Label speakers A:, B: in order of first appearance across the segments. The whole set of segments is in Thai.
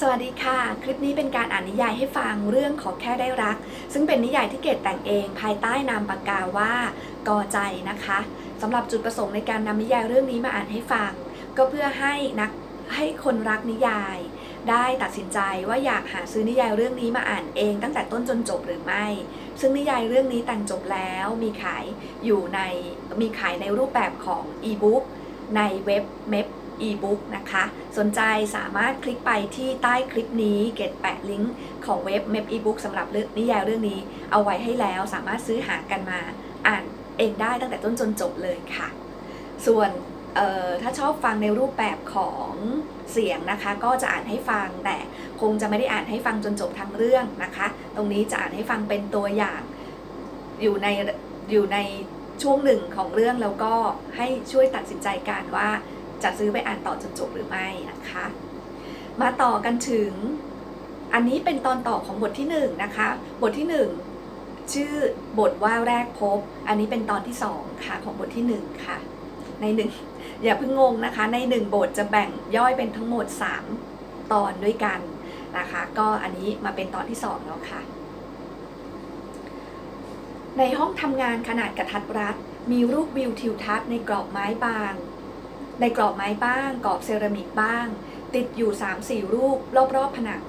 A: สวัสดีค่ะ คลิปนี้เป็นการอ่านนิยายให้ฟังเรื่องขอแค่ได้รัก ซึ่งเป็นนิยายที่เกดแต่งเองภายใต้นามปากกาว่ากอใจนะคะสำหรับจุดประสงค์ในการนำนิยายเรื่องนี้มาอ่านให้ฟัง ก็เพื่อให้นักให้คนรักนิยาย ได้ตัดสินใจว่าอยากหาซื้อนิยายเรื่องนี้มาอ่านเองตั้งแต่ต้นจนจบหรือไม่ ซึ่งนิยายเรื่องนี้แต่งจบแล้วมีขายอยู่ในมีขายในรูปแบบของอีบุ๊กในเว็บเมพ อีบุ๊กนะคะ สนใจสามารถคลิกไปที่ใต้คลิปนี้เกตแปะลิงก์ของเว็บเมพอีบุ๊กสำหรับเรื่องนิยายเรื่องนี้ เอาไว้ให้แล้วสามารถซื้อหากันมาอ่านเองได้ตั้งแต่ต้นจนจบเลยค่ะ ส่วนถ้าชอบฟังในรูปแบบของเสียงนะคะ ก็จะอ่านให้ฟังแต่คงจะไม่ได้อ่านให้ฟังจนจบทั้งเรื่องนะคะ ตรงนี้จะอ่านให้ฟังเป็นตัวอย่างอยู่ในอยู่ในช่วงหนึ่งของเรื่องแล้วก็ให้ช่วยตัดสินใจการว่า จะซื้อไปอ่านต่อจนจบหรือไม่นะคะ มาต่อกันถึง อันนี้เป็นตอนต่อของบทที่หนึ่งนะคะ บทที่หนึ่งชื่อบทว่าแรกพบ อันนี้เป็นตอนที่สองค่ะของบทที่หนึ่งค่ะ ในหนึ่งอย่าเพิ่งงงนะคะ ในหนึ่งบทจะแบ่งย่อยเป็นทั้งหมด 3 ตอนด้วยกันนะคะ ก็อันนี้มาเป็นตอนที่2แล้วค่ะในห้องทำงานขนาดกระทัดรัด มีรูปวิวทิวทัศน์ในกรอบไม้บาง ในกรอบไม้บ้าง กรอบเซรามิกบ้าง ติดอยู่ 3-4 รูป รอบๆผนัง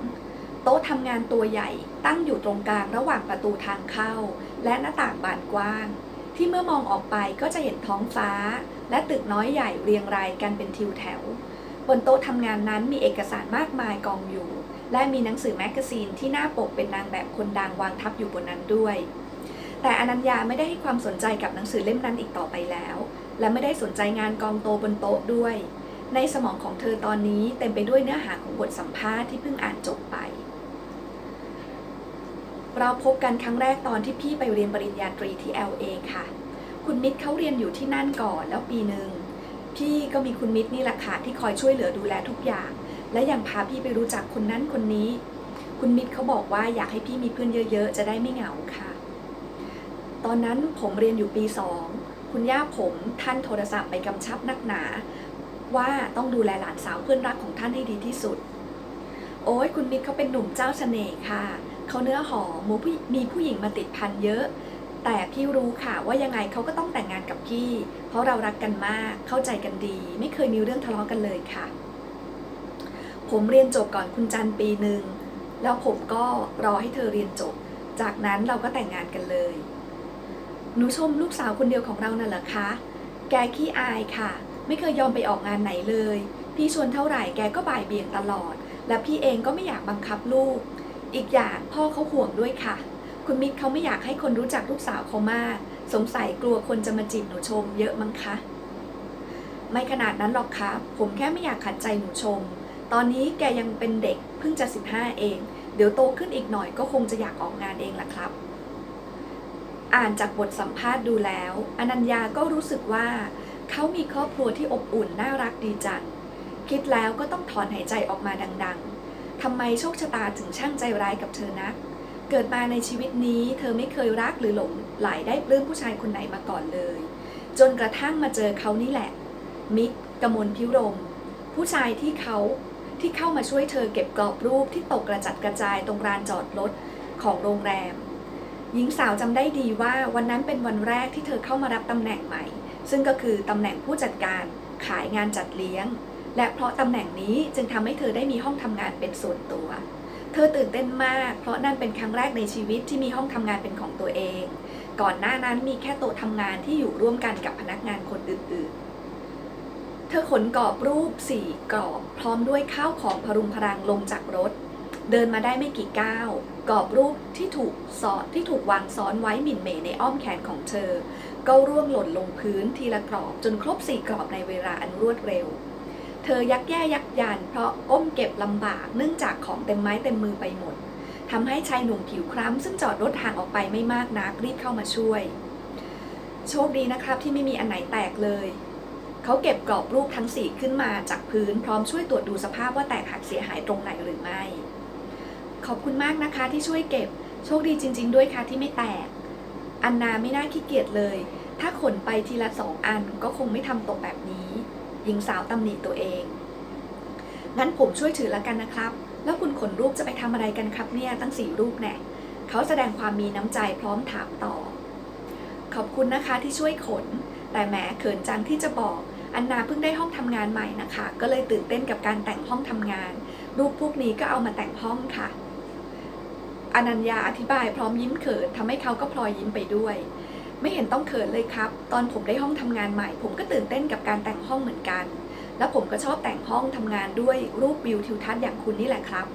A: โต๊ะทำงานตัวใหญ่ตั้งอยู่ตรงกลางระหว่างประตูทางเข้า และหน้าต่างบานกว้าง ที่เมื่อมองออกไปก็จะเห็นท้องฟ้า และตึกน้อยใหญ่เรียงรายกันเป็นทิวแถว บนโต๊ะทำงานนั้นมีเอกสารมากมายกองอยู่ และมีหนังสือแมกกาซีนที่หน้าปกเป็นนางแบบคนดังวางทับอยู่บนนั้นด้วย แต่อนัญญาไม่ได้ให้ความสนใจกับหนังสือเล่มนั้นอีกต่อไปแล้ว และไม่ได้สนใจงานกองโตบนโต๊ะด้วย ในสมองของเธอตอนนี้เต็มไปด้วยเนื้อหาของบทสัมภาษณ์ที่เพิ่งอ่านจบไป เราพบกันครั้งแรกตอนที่พี่ไปเรียนปริญญาตรีที่ LA ค่ะ คุณมิตรเขาเรียนอยู่ที่นั่นก่อนแล้วปีหนึ่ง พี่ก็มีคุณมิตรนี่แหละค่ะที่คอยช่วยเหลือดูแลทุกอย่าง และยังพาพี่ไปรู้จักคนนั้นคนนี้ คุณมิตรเขาบอกว่าอยากให้พี่มีเพื่อนเยอะ ๆ จะได้ไม่เหงาค่ะ ตอนนั้นผมเรียนอยู่ปีสอง คุณย่าผมท่านโทรศัพท์ไปกำชับนักหนา ว่าต้องดูแลหลานสาวเพื่อนรักของท่านให้ดีที่สุด โอ้ยคุณมิตรเขาเป็นหนุ่มเจ้าเสน่ห์ค่ะ เขาเนื้อหอมมีผู้มีผู้หญิงมาติดพันเยอะ แต่พี่รู้ค่ะว่ายังไงเขาก็ต้องแต่งงานกับพี่ เพราะเรารักกันมากเข้าใจกันดี ไม่เคยมีเรื่องทะเลาะกันเลยค่ะ ผมเรียนจบก่อนคุณจันปีหนึ่งแล้วผมก็รอให้เธอเรียนจบ จากนั้นเราก็แต่งงานกันเลย หนูชมลูกสาวคนเดียวของเราน่ะเหรอคะ แกขี้อายค่ะ ไม่เคยยอมไปออกงานไหนเลย พี่ชวนเท่าไหร่แกก็บ่ายเบี่ยงตลอด และพี่เองก็ไม่อยากบังคับลูก อีกอย่างพ่อเขาห่วงด้วยค่ะ คุณมิตรเขาไม่อยากให้คนรู้จักลูกสาวเขามาก สงสัยกลัวคนจะมาจีบหนูชมเยอะมั้งคะ ไม่ขนาดนั้นหรอกครับ ผมแค่ไม่อยากขัดใจหนูชม ตอนนี้แกยังเป็นเด็กเพิ่งจะ 15 เอง เดี๋ยวโตขึ้นอีกหน่อยก็คงจะอยากออกงานเองล่ะครับ อ่านจากบทสัมภาษณ์ดูแล้ว อนัญญาก็รู้สึกว่าเขามีครอบครัวที่อบอุ่นน่ารักดีจัง คิดแล้วก็ต้องถอนหายใจออกมาดังๆ ทำไมโชคชะตาถึงช่างใจร้ายกับเธอนัก เกิดมาในชีวิตนี้เธอไม่เคยรักหรือหลงไหลได้ปลื้มผู้ชายคนไหนมาก่อนเลย จนกระทั่งมาเจอเขานี่แหละ มิกกมลพิรม ผู้ชายที่เขาที่เข้ามาช่วยเธอเก็บกรอบรูปที่ตกกระจัดกระจายตรงลานจอดรถของโรงแรม หญิงสาวจำได้ดีว่าวันนั้นเป็นวันแรกที่เธอเข้ามารับตำแหน่งใหม่ ซึ่งก็คือตำแหน่งผู้จัดการขายงานจัดเลี้ยง และเพราะตำแหน่งนี้จึงทำให้เธอได้มีห้องทำงานเป็นส่วนตัว เธอตื่นเต้นมาก เพราะนั่นเป็นครั้งแรกในชีวิตที่มีห้องทำงานเป็นของตัวเอง ก่อนหน้านั้นมีแค่โต๊ะทำงานที่อยู่ร่วมกันกับพนักงานคนอื่นๆ เธอขนกรอบรูปสี่กรอบ พร้อมด้วยข้าวของพรุงพรังลงจากรถ เดินมาได้ไม่กี่ก้าวกรอบรูปที่ถูกซอนที่ถูกวางซ้อนไว้หมิ่นเหมในอ้อมแขนของเธอ ก็ร่วงหล่นลงพื้นทีละกรอบจนครบสี่กรอบในเวลาอันรวดเร็ว เธอยักแย่ยักยันเพราะก้มเก็บลำบากเนื่องจากของเต็มไม้เต็มมือไปหมดทำให้ชายหนุ่มผิวคล้ำซึ่งจอดรถห่างออกไปไม่มากนักรีบเข้ามาช่วย โชคดีนะครับที่ไม่มีอันไหนแตกเลยเขาเก็บกรอบรูปทั้งสี่ขึ้นมาจากพื้นพร้อมช่วยตรวจดูสภาพว่าแตกหักเสียหายตรงไหนหรือไม่ ขอบคุณมากนะคะที่ช่วยเก็บ โชคดีจริง ๆ ด้วยค่ะที่ไม่แตก อันนาไม่น่าขี้เกียจเลย ถ้าขนไปทีละสองอันก็คงไม่ทำตกแบบนี้ หญิงสาวตำหนิตัวเอง งั้นผมช่วยถือแล้วกันนะครับ แล้วคุณขนรูปจะไปทำอะไรกันครับเนี่ยตั้งสี่รูปแน่เขาแสดงความมีน้ำใจพร้อมถามต่อ ขอบคุณนะคะที่ช่วยขน แต่แหมเขินจังที่จะบอก อันนาเพิ่งได้ห้องทำงานใหม่นะคะ ก็เลยตื่นเต้นกับการแต่งห้องทำงาน รูปพวกนี้ก็เอามาแต่งห้องค่ะ อนัญญาอธิบายพร้อมยิ้มเขินทำให้เขาก็พลอยยิ้มไปด้วย ไม่เห็นต้องเขินเลยครับ ตอนผมได้ห้องทำงานใหม่ ผมก็ตื่นเต้นกับการแต่งห้องเหมือนกัน แล้วผมก็ชอบแต่งห้องทำงานด้วยรูปวิวทิวทัศน์อย่างคุณนี่แหละครับ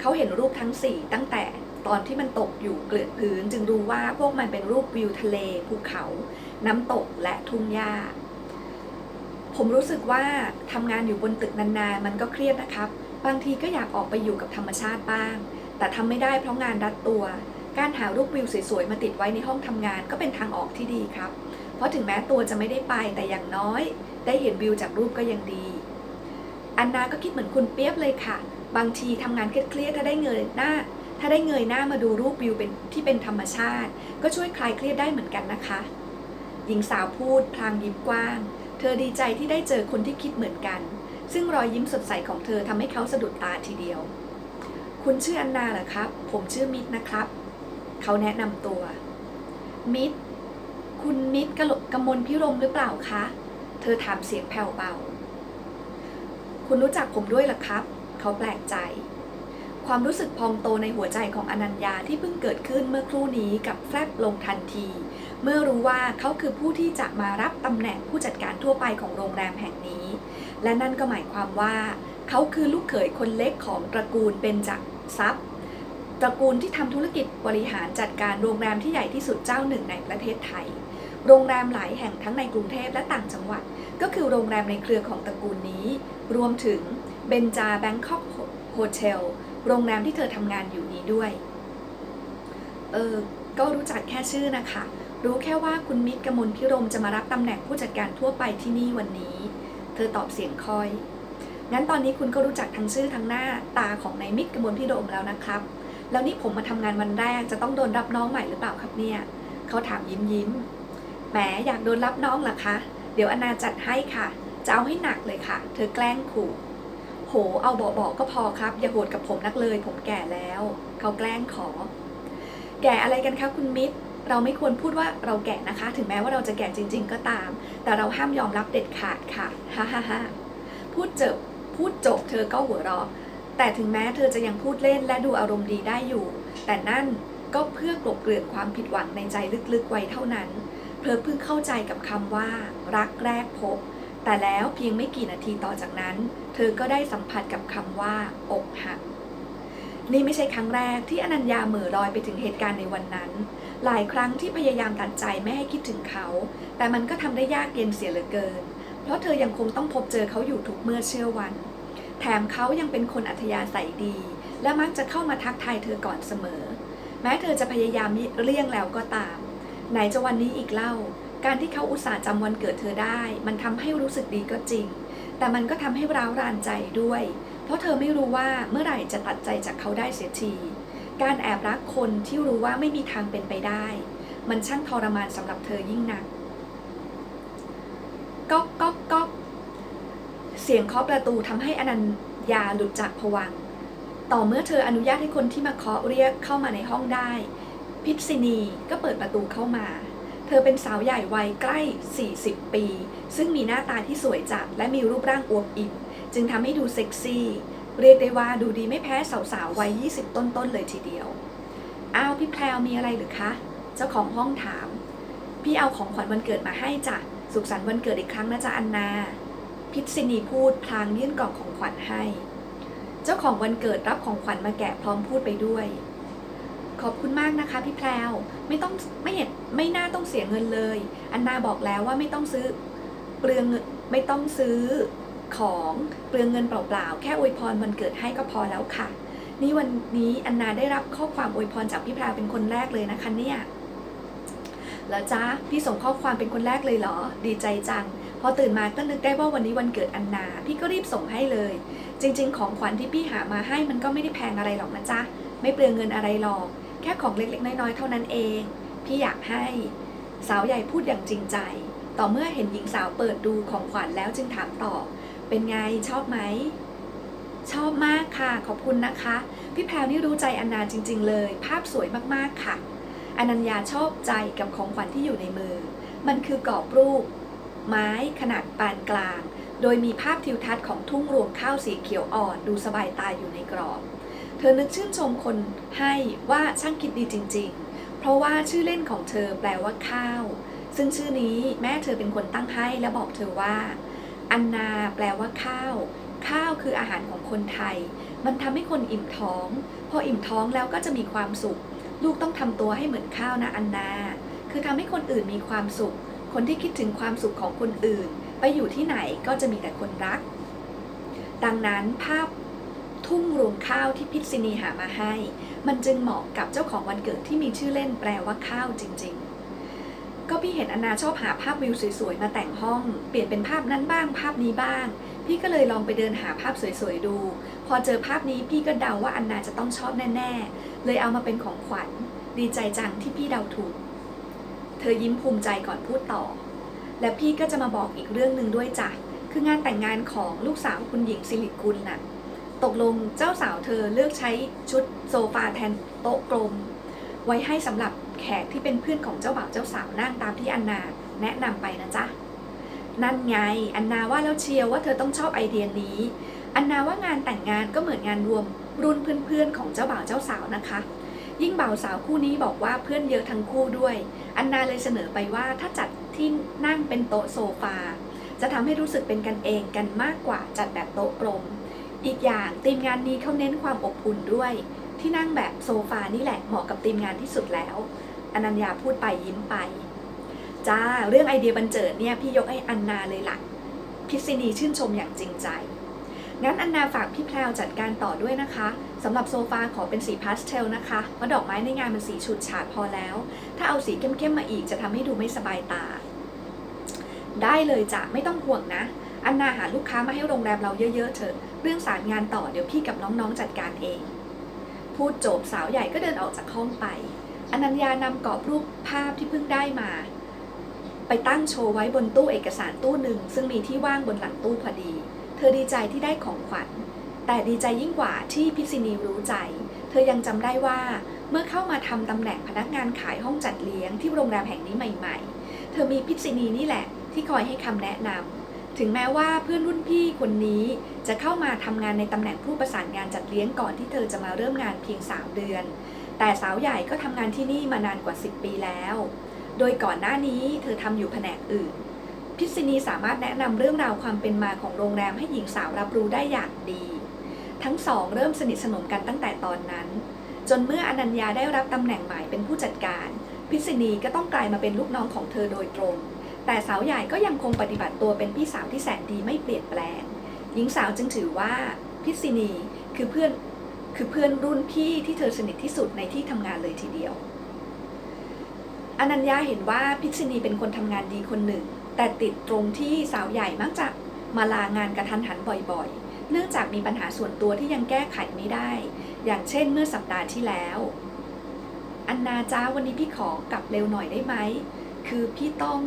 A: เขาเห็นรูปทั้ง 4 ตั้งแต่ตอนที่มันตกอยู่เกลื่อนพื้น จึงรู้ว่าพวกมันเป็นรูปวิวทะเลภูเขา น้ำตกและทุ่งหญ้า ผมรู้สึกว่าทำงานอยู่บนตึกนานๆ มันก็เครียดนะครับ บางทีก็อยากออกไปอยู่กับธรรมชาติบ้าง แต่ทำไม่ได้เพราะงานรัดตัว การหารูปวิวสวยๆ มาติดไว้ในห้องทำงานก็เป็นทางออกที่ดีครับ เพราะถึงแม้ตัวจะไม่ได้ไปแต่อย่างน้อย ได้เห็นวิวจากรูปก็ยังดี อันนาก็คิดเหมือนคุณเปียบเลยค่ะ บางทีทำงานเครียดๆถ้าได้เงยหน้า ถ้าได้เงยหน้ามาดูรูปวิวเป็นที่เป็นธรรมชาติ ก็ช่วยคลายเครียดได้เหมือนกันนะคะ หญิงสาวพูดพลางยิ้มกว้าง เธอดีใจที่ได้เจอคนที่คิดเหมือนกัน ซึ่งรอยยิ้มสดใสของเธอทำให้เขาสะดุดตาทีเดียว คุณชื่ออันนาเหรอครับ ผมชื่อมิตรนะครับ เขาแนะนำตัว มิตร คุณมิตรกะหลกกมลพิรมหรือเปล่าคะ เธอถามเสียงแผ่วเบา คุณรู้จักผมด้วยเหรอครับ เขาแปลกใจ ความรู้สึกพองโตในหัวใจของอนัญญาที่เพิ่งเกิดขึ้นเมื่อครู่นี้กับแฟบลงทันที เมื่อรู้ว่าเขาคือผู้ที่จะมารับตำแหน่งผู้จัดการทั่วไปของโรงแรมแห่งนี้ และนั่นก็หมายความว่า เขาคือลูกเขยคนเล็กของตระกูลเบญจ ทรัพย์ตระกูลที่ทำธุรกิจบริหารจัดการโรงแรมที่ใหญ่ที่สุดเจ้าหนึ่งในประเทศไทย โรงแรมหลายแห่งทั้งในกรุงเทพและต่างจังหวัด ก็คือโรงแรมในเครือของตระกูลนี้ รวมถึงเบนจาแบงคอกโฮเทลโรงแรมที่เธอทำงานอยู่นี้ด้วย เออ ก็รู้จักแค่ชื่อนะคะ รู้แค่ว่าคุณมิตรกมลพิรมจะมารับตำแหน่งผู้จัดการทั่วไปที่นี่วันนี้ เธอตอบเสียงคอย งั้นตอนนี้คุณก็รู้จักทั้งชื่อทั้งหน้าตาของนายมิตรกมลพิรมแล้วนะครับ แล้วนี่ผมมาทำงานวันแรกจะต้องโดนรับน้องใหม่หรือเปล่าครับเนี่ยเขาถามยิ้มยิ้มแหมอยากโดนรับน้องเหรอคะ เดี๋ยวอนาจัดให้ค่ะ จะเอาให้หนักเลยค่ะ เธอแกล้งขู่ โห เอาเบาๆก็พอครับ อย่าโหดกับผมนักเลย ผมแก่แล้ว เขาแกล้งขอ แก่อะไรกันคะคุณมิตร เราไม่ควรพูดว่าเราแก่นะคะ ถึงแม้ว่าเราจะแก่จริง ๆ ก็ตาม แต่เราห้ามยอมรับเด็ดขาดค่ะ ฮ่าฮ่าฮ่าพูดจบ พูดจบเธอก็หัวเราะ แต่ถึงแม้เธอจะยังพูดเล่นและดูอารมณ์ดีได้อยู่ แต่นั่นก็เพื่อกลบเกลื่อนความผิดหวังในใจลึกๆไว้เท่านั้น เธอเพิ่งเข้าใจกับคำว่า รักแรกพบ แต่แล้วเพียงไม่กี่นาทีต่อจากนั้น เธอก็ได้สัมผัสกับคำว่า อกหัก นี่ไม่ใช่ครั้งแรกที่อนัญญาเหม่อลอยไปถึงเหตุการณ์ในวันนั้น หลายครั้งที่พยายามตัดใจไม่ให้คิดถึงเขา แต่มันก็ทำได้ยากเย็นเสียเหลือเกิน เพราะเธอยังคงต้องพบเจอเขาอยู่ทุกเมื่อเชื่อวัน แถมเขายังเป็นคนอัธยาศัยดี และมักจะเข้ามาทักทายเธอก่อนเสมอ แม้เธอจะพยายามเลี่ยงแล้วก็ตาม ไหนจะวันนี้อีกเล่า การที่เขาอุตส่าห์จำวันเกิดเธอได้ มันทำให้รู้สึกดีก็จริง แต่มันก็ทำให้ร้าวรานใจด้วย เพราะเธอไม่รู้ว่าเมื่อไหร่จะตัดใจจากเขาได้เสียทีการแอบรักคนที่รู้ว่าไม่มีทางเป็นไปได้ มันช่างทรมานสำหรับเธอยิ่งนักก๊อกก๊อกก๊อก เสียงเคาะประตูทำให้อนัญญาหลุดจากผวัง ต่อเมื่อเธออนุญาตให้คนที่มาเคาะเรียกเข้ามาในห้องได้ พิษณี ก็เปิดประตูเข้ามา เธอเป็นสาวใหญ่วัยใกล้ 40 ปี ซึ่งมีหน้าตาที่สวยจัดและมีรูปร่างอวบอิ่ม จึงทำให้ดูเซ็กซี่ เรียกได้ว่าดูดีไม่แพ้สาวๆวัย 20 ต้นๆเลยทีเดียว อ้าวพี่แพรวมีอะไรหรือคะ เจ้าของห้องถาม พี่เอาของขวัญวันเกิดมาให้จ้ะ สุขสันต์วันเกิดอีกครั้งนะจ๊ะอันนา พิษณีพูดพลางยื่นกล่องของขวัญให้ เจ้าของวันเกิดรับของขวัญมาแกะพร้อมพูดไปด้วย ขอบคุณมากนะคะพี่แพรวไม่ต้องไม่เห็นไม่น่าต้องเสียเงินเลย อันนาบอกแล้วว่าไม่ต้องซื้อเปลืองเงินไม่ต้องซื้อของเปลืองเงินเปล่าๆ แค่อวยพรวันเกิดให้ก็พอแล้วค่ะ นี่วันนี้อันนาได้รับข้อความอวยพรจากพี่แพรวเป็นคนแรกเลยนะคะเนี่ยแล้วจ้าพี่ส่งข้อความเป็นคนแรกเลยเหรอ ดีใจจัง อตื่นมาก็นึกได้ว่าวันนี้วันเกิดอันนา พี่ก็รีบส่งให้เลย จริง ๆ ของขวัญที่พี่หามาให้มันก็ไม่ได้แพงอะไรหรอกนะจ๊ะ ไม่เปลืองเงินอะไรหรอก แค่ของเล็กๆ น้อยๆ เท่านั้นเอง พี่อยากให้ สาวใหญ่พูดอย่างจริงใจ ต่อเมื่อเห็นหญิงสาวเปิดดูของขวัญแล้วจึงถามต่อ เป็นไงชอบไหม ชอบมากค่ะ ขอบคุณนะคะ พี่แพรวนี่รู้ใจอันนาจริง ๆ เลย ภาพสวยมากๆค่ะ อนัญญาชอบใจกับของขวัญที่อยู่ในมือ มันคือกรอบรูป ไม้ขนาดปานกลาง โดยมีภาพทิวทัศน์ของทุ่งรวงข้าวสีเขียวอ่อนดูสบายตาอยู่ในกรอบ เธอนึกชื่นชมคนให้ว่าช่างคิดดีจริง ๆ เพราะว่าชื่อเล่นของเธอแปลว่าข้าว ซึ่งชื่อนี้แม่เธอเป็นคนตั้งให้และบอกเธอว่า อันนาแปลว่าข้าว ข้าวคืออาหารของคนไทย มันทำให้คนอิ่มท้อง พออิ่มท้องแล้วก็จะมีความสุข ลูกต้องทำตัวให้เหมือนข้าวนะอันนา คือทำให้คนอื่นมีความสุข คนที่คิดถึงความสุขของคนอื่น ไปอยู่ที่ไหนก็จะมีแต่คนรัก ดังนั้นภาพทุ่งรวงข้าวที่พิษณีหามาให้ มันจึงเหมาะกับเจ้าของวันเกิดที่มีชื่อเล่นแปลว่าข้าวจริง ๆ ก็พี่เห็นอนาชอบหาภาพวิวสวยๆมาแต่งห้อง เปลี่ยนเป็นภาพนั้นบ้าง ภาพนี้บ้าง พี่ก็เลยลองไปเดินหาภาพสวยๆดู พอเจอภาพนี้พี่ก็เดาว่าอันนาจะต้องชอบแน่ๆ เลยเอามาเป็นของขวัญ ดีใจจังที่พี่เดาถูก ธอยิ้มภูมิใจก่อนพูดต่อ และพี่ก็จะมาบอกอีกเรื่องหนึ่งด้วยจ้ะ คืองานแต่งงานของลูกสาวคุณหญิงสิริกุลน่ะ ตกลงเจ้าสาวเธอเลือกใช้ชุดโซฟาแทนโต๊ะกลม ไว้ให้สำหรับแขกที่เป็นเพื่อนของเจ้าบ่าวเจ้าสาวนั่งตามที่อันนาแนะนำไปนะจ๊ะ นั่นไง อันนาว่าแล้วเชียวว่าเธอต้องชอบไอเดียนี้ อันนาว่างานแต่งงานก็เหมือนงานรวมรุ่นเพื่อนๆของเจ้าบ่าวเจ้าสาวนะคะ ยิ่งบ่าวสาวคู่นี้บอกว่าเพื่อนเยอะทั้งคู่ด้วย อันนาเลยเสนอไปว่าถ้าจัดที่นั่งเป็นโต๊ะโซฟา จะทำให้รู้สึกเป็นกันเองกันมากกว่าจัดแบบโต๊ะกลม อีกอย่างทีมงานนี้เขาเน้นความอบอุ่นด้วย ที่นั่งแบบโซฟานี่แหละเหมาะกับทีมงานที่สุดแล้ว อนัญญาพูดไปยิ้มไป จ้าเรื่องไอเดียบันเจิดเนี่ยพี่ยกให้อันนาเลยล่ะ พิษณีชื่นชมอย่างจริงใจงั้นอันนาฝากพี่แพรวจัดการต่อด้วยนะคะ สำหรับโซฟาขอเป็นสีพาสเทลนะคะเพราะดอกไม้ในงานมันสีฉูดฉาดพอแล้ว ถ้าเอาสีเข้มๆมาอีกจะทำให้ดูไม่สบายตา ได้เลยจ้ะไม่ต้องห่วงนะ อันนาหาลูกค้ามาให้โรงแรมเราเยอะๆเถอะ เรื่องสารงานต่อเดี๋ยวพี่กับน้องๆจัดการเอง พูดจบสาวใหญ่ก็เดินออกจากห้องไป อนัญญานำกรอบรูปภาพที่เพิ่งได้มา ไปตั้งโชว์ไว้บนตู้เอกสารตู้หนึ่งซึ่งมีที่ว่างบนหลังตู้พอดี เธอดีใจที่ได้ของขวัญ แต่ดีใจยิ่งกว่าที่พิษินีรู้ใจ เธอยังจำได้ว่าเมื่อเข้ามาทำตำแหน่งพนักงานขายห้องจัดเลี้ยงที่โรงแรมแห่งนี้ใหม่ๆ เธอมีพิษินีนี่แหละที่คอยให้คำแนะนำถึงแม้ว่าเพื่อนรุ่นพี่คนนี้จะเข้ามาทำงานในตำแหน่งผู้ประสานงานจัดเลี้ยงก่อนที่เธอจะมาเริ่มงานเพียง 3 เดือน แต่สาวใหญ่ก็ทำงานที่นี่มานานกว่า 10 ปีแล้ว โดยก่อนหน้านี้เธอทำอยู่แผนกอื่นพิษณีสามารถแนะนำเรื่องราวความเป็นมาของโรงแรมให้หญิงสาวรับรู้ได้อย่างดี ทั้งสองเริ่มสนิทสนมกันตั้งแต่ตอนนั้น จนเมื่ออนัญญาได้รับตำแหน่งใหม่เป็นผู้จัดการ พิษณีก็ต้องกลายมาเป็นลูกน้องของเธอโดยตรง แต่สาวใหญ่ก็ยังคงปฏิบัติตัวเป็นพี่สาวที่แสนดีไม่เปลี่ยนแปลง หญิงสาวจึงถือว่า พิษณีคือเพื่อนคือเพื่อนรุ่นพี่ที่เธอสนิทที่สุดในที่ทำงานเลยทีเดียว อนัญญาเห็นว่าพิษณีเป็นคนทำงานดีคนหนึ่ง แต่ติดตรงที่สาวใหญ่มักจะมาลางานกระทันหันบ่อยๆ เนื่องจากมีปัญหาส่วนตัวที่ยังแก้ไขไม่ได้ อย่างเช่นเมื่อสัปดาห์ที่แล้ว อันนาจ้าวันนี้พี่ขอกลับเร็วหน่อยได้ไหม คือพี่ต้อง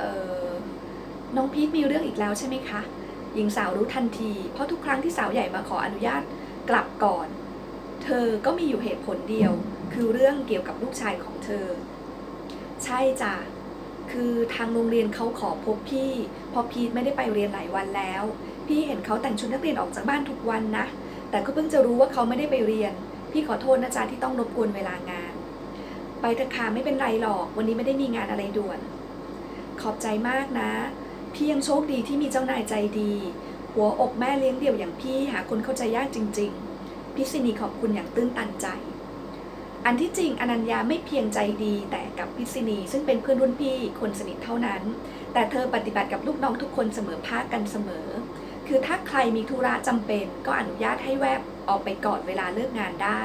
A: ออน้องพีทมีเรื่องอีกแล้วใช่ไหมคะ หญิงสาวรู้ทันที เพราะทุกครั้งที่สาวใหญ่มาขออนุญาตกลับก่อน เธอก็มีอยู่เหตุผลเดียว คือเรื่องเกี่ยวกับลูกชายของเธอ ใช่จ้ะคือทางโรงเรียนเขาขอพบพี่เพอพีทไม่ได้ไปเรียนหลายวันแล้ว พี่เห็นเขาแต่งชุดนักเรียนออกจากบ้านทุกวันนะ แต่ก็เพิ่งจะรู้ว่าเขาไม่ได้ไปเรียน พี่ขอโทษนะจ๊ะที่ต้องรบกวนเวลางาน ไปเถอะค่ะไม่เป็นไรหรอก วันนี้ไม่ได้มีงานอะไรด่วน ขอบใจมากนะ พี่ยังโชคดีที่มีเจ้านายใจดี หัวอกแม่เลี้ยงเดี่ยวอย่างพี่หาคนเข้าใจยากจริง ๆ พิษินีขอบคุณอย่างตื้นตันใจ อันที่จริงอนัญญาไม่เพียงใจดีแต่กับพิษินีซึ่งเป็นเพื่อนรุ่นพี่คนสนิทเท่านั้น แต่เธอปฏิบัติกับลูกน้องทุกคนเสมอภาคกันเสมอ คือถ้าใครมีธุระจำเป็นก็อนุญาตให้แวบออกไปก่อนเวลาเลิกงานได้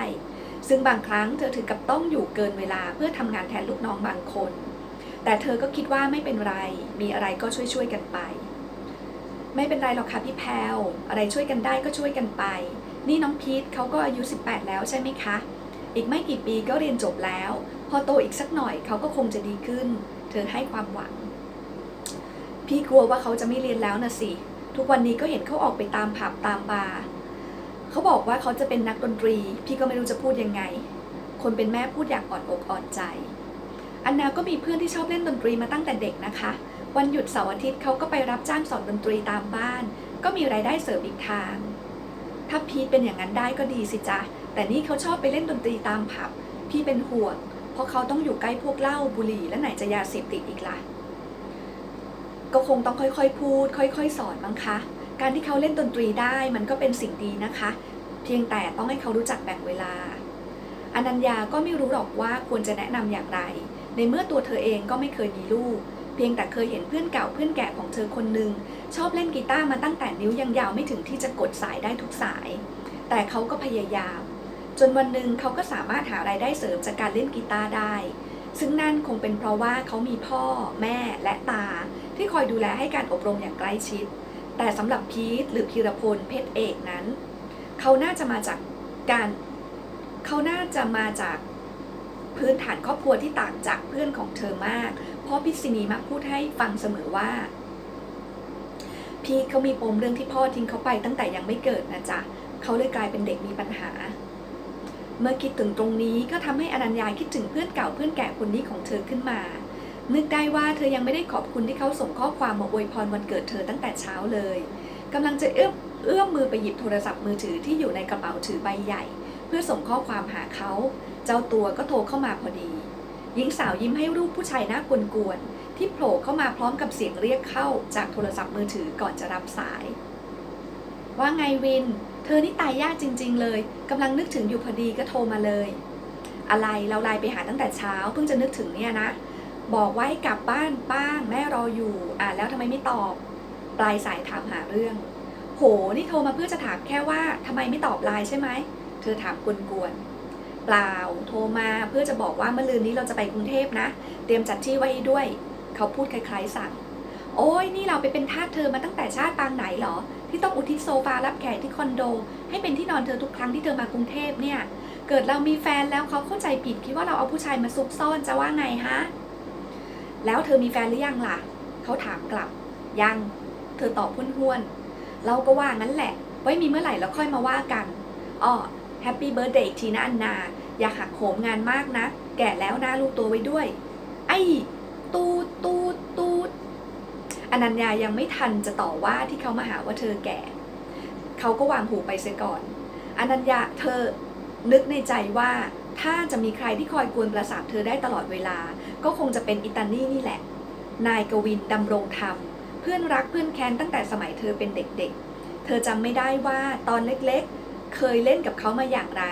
A: ซึ่งบางครั้งเธอถึงกับต้องอยู่เกินเวลาเพื่อทำงานแทนลูกน้องบางคน แต่เธอก็คิดว่าไม่เป็นไร มีอะไรก็ช่วยๆกันไป ไม่เป็นไรหรอกค่ะพี่แพลวอะไรช่วยกันได้ก็ช่วยกันไป นี่น้องพีทเขาก็อายุ 18 แล้วใช่ไหมคะ อีกไม่กี่ปีก็เรียนจบแล้ว พอโตอีกสักหน่อยเขาก็คงจะดีขึ้น เธอให้ความหวัง พี่กลัวว่าเขาจะไม่เรียนแล้วนะสิ ทุกวันนี้ก็เห็นเขาออกไปตามผับตามบาร์เขาบอกว่าเขาจะเป็นนักดนตรี พี่ก็ไม่รู้จะพูดยังไง คนเป็นแม่พูดอย่างอ่อนอกอ่อนใจ อันนาก็มีเพื่อนที่ชอบเล่นดนตรีมาตั้งแต่เด็กนะคะ วันหยุดเสาร์อาทิตย์เขาก็ไปรับจ้างสอนดนตรีตามบ้าน ก็มีรายได้เสริมอีกทาง ถ้าพีทเป็นอย่างนั้นได้ก็ดีสิจ๊ะ แต่นี่เขาชอบไปเล่นดนตรีตามผับ พี่เป็นห่วง เพราะเขาต้องอยู่ใกล้พวกเหล้าบุหรี่และไหนจะยาเสพติดอีกล่ะ ก็คงต้องค่อยๆ พูด ค่อย ๆ สอนมั้งคะ การที่เขาเล่นดนตรีได้มันก็เป็นสิ่งดีนะคะ เพียงแต่ต้องให้เขารู้จักแบ่งเวลา อนัญญาก็ไม่รู้หรอกว่าควรจะแนะนำอย่างไร ในเมื่อตัวเธอเองก็ไม่เคยมีลูก เพียงแต่เคยเห็นเพื่อนเก่าเพื่อนแก่ของเธอคนหนึ่งชอบเล่นกีตาร์มาตั้งแต่นิ้วยังยาวไม่ถึงที่จะกดสายได้ทุกสาย แต่เขาก็พยายาม จนวันหนึ่งเขาก็สามารถหารายได้เสริมจากการเล่นกีตาร์ได้ ซึ่งนั่นคงเป็นเพราะว่าเขามีพ่อ แม่และตา ที่คอยดูแลให้การอบรมอย่างใกล้ชิด แต่สำหรับพีทหรือพีรพลเพชรเอกนั้น เขาน่าจะมาจากการเขาน่าจะมาจากพื้นฐานครอบครัวที่ต่างจากเพื่อนของเธอมาก เพราะพิษณีมักพูดให้ฟังเสมอว่า พีทเขามีปมเรื่องที่พ่อทิ้งเขาไปตั้งแต่ยังไม่เกิดนะจ๊ะเขาเลยกลายเป็นเด็กมีปัญหา เมื่อคิดถึงตรงนี้ก็ทำให้อนัญญาคิดถึงเพื่อนเก่าเพื่อนแก่คนนี้ของเธอขึ้นมา นึกได้ว่าเธอยังไม่ได้ขอบคุณที่เขาส่งข้อความมาอวยพรวันเกิดเธอตั้งแต่เช้าเลยกำลังจะเอื้อมเอื้อมมือไปหยิบโทรศัพท์มือถือที่อยู่ในกระเป๋าถือใบใหญ่ เพื่อส่งข้อความหาเขา เจ้าตัวก็โทรเข้ามาพอดี หญิงสาวยิ้มให้รูปผู้ชายหน้ากวนๆที่โผล่เข้ามาพร้อมกับเสียงเรียกเข้าจากโทรศัพท์มือถือก่อนจะรับสาย ว่าไงวิน เธอนี่ตายยากจริง ๆ เลยกำลังนึกถึงอยู่พอดีก็โทรมาเลย อะไรเราไลน์ไปหาตั้งแต่เช้าเพิ่งจะนึกถึงเนี่ยนะ บอกว่าให้กลับบ้านป้างแม่รออยู่อ่าแล้วทำไมไม่ตอบ ปลายสายถามหาเรื่อง โหนี่โทรมาเพื่อจะถามแค่ว่าทำไมไม่ตอบไลน์ใช่ไหมเธอถามกวนๆเปล่าโทรมาเพื่อจะบอกว่าเมื่อลืนนี้เราจะไปกรุงเทพนะ เตรียมจัดที่ไว้ด้วย เขาพูดคล้ายๆสั่งโอ้ยนี่เราไปเป็นทาสเธอมาตั้งแต่ชาติปางไหนเหรอ ที่ต้องอุทิศโซฟารับแขกที่คอนโด ให้เป็นที่นอนเธอทุกครั้งที่เธอมากรุงเทพเนี่ย เกิดเรามีแฟนแล้วเขาเข้าใจผิดคิดว่าเราเอาผู้ชายมาซุกซ่อนจะว่าไงฮะ แล้วเธอมีแฟนหรือยังล่ะ เขาถามกลับ ยัง เธอตอบพุ่นห้วนๆเราก็ว่างั้นแหละ ไว้มีเมื่อไหร่แล้วค่อยมาว่ากันอ้อแฮปปี้เบิร์ดเดย์ทีนะอันนา อย่าหักโหมงานมากนะ แก่แล้วนะลูกตัวไว้ด้วย ไอ้ ตูดตูดตูดอนัญญายังไม่ทันจะต่อว่าที่เขามาหาว่าเธอแก่ เขาก็วางหูไปเสียก่อน อนัญญาเธอนึกในใจว่า ถ้าจะมีใครที่คอยกวนประสาทเธอได้ตลอดเวลา ก็คงจะเป็นอิตานี่นี่แหละ นายกวินดำรงธรรม เพื่อนรักเพื่อนแค้นตั้งแต่สมัยเธอเป็นเด็กๆ เธอจำไม่ได้ว่าตอนเล็กๆ เคยเล่นกับเขามาอย่างไร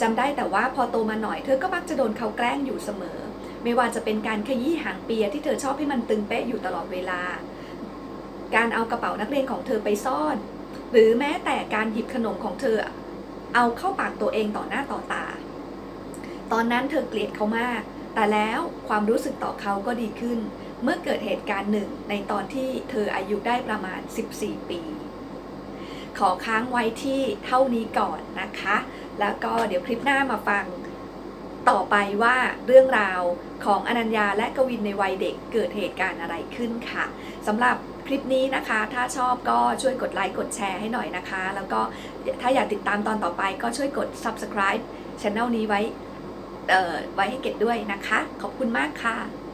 A: จำได้แต่ว่าพอโตมาหน่อยเธอก็มักจะโดนเขาแกล้งอยู่เสมอ ไม่ว่าจะเป็นการขยี้หางเปียที่เธอชอบให้มันตึงเป๊ะอยู่ตลอดเวลา การเอากระเป๋านักเรียนของเธอไปซ่อน หรือแม้แต่การหยิบขนมของเธอ เอาเข้าปากตัวเองต่อหน้าต่อตา ตอนนั้นเธอเกลียดเขามาก แต่แล้วความรู้สึกต่อเขาก็ดีขึ้น เมื่อเกิดเหตุการณ์หนึ่งในตอนที่เธออายุได้ประมาณ 14 ปี ขอค้างไว้ที่เท่านี้ก่อนนะคะ แล้วก็เดี๋ยวคลิปหน้ามาฟังต่อไปว่าเรื่องราวของอนัญญาและกวินในวัยเด็กเกิดเหตุการณ์อะไรขึ้นค่ะสำหรับคลิปนี้นะคะ ถ้าชอบก็ช่วยกดไลค์กดแชร์ให้หน่อยนะคะ แล้วก็ถ้าอยากติดตามตอนต่อไปก็ช่วยกด subscribe channel นี้ไว้ ไว้ให้เก็บด้วยนะคะ ขอบคุณมากค่ะ